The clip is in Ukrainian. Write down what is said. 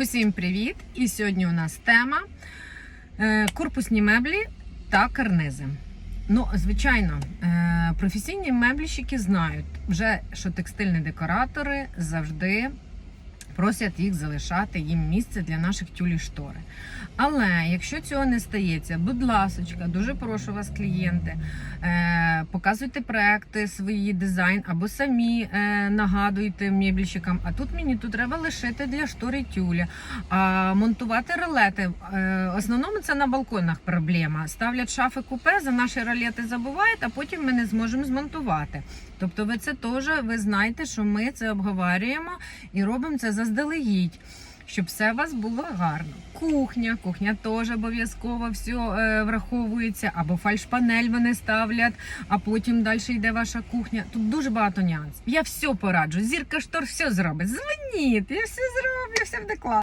Усім привіт! І сьогодні у нас тема е, корпусні меблі та карнизи. Ну, звичайно, е, професійні мебліщики знають вже, що текстильні декоратори завжди просять їх залишати їм місце для наших тюлі штори. Але якщо цього не стається, будь ласочка, дуже прошу вас, клієнти, е, показуйте проекти, свої дизайн або самі е, нагадуйте мебліщикам. А тут мені тут треба лишити для штори тюля. А монтувати ролети. Е, основному це на балконах проблема. Ставлять шафи купе, за наші ролети забувають, а потім ми не зможемо змонтувати. Тобто, ви це теж ви знаєте, що ми це обговорюємо і робимо це заздалегідь. Щоб все у вас було гарно. Кухня, кухня теж обов'язково все е, враховується, або фальшпанель вони ставлять, а потім далі йде ваша кухня. Тут дуже багато нюансів. Я все пораджу. Зірка штор все зробить. Дзвоніть, я все зроблю, все буде класно.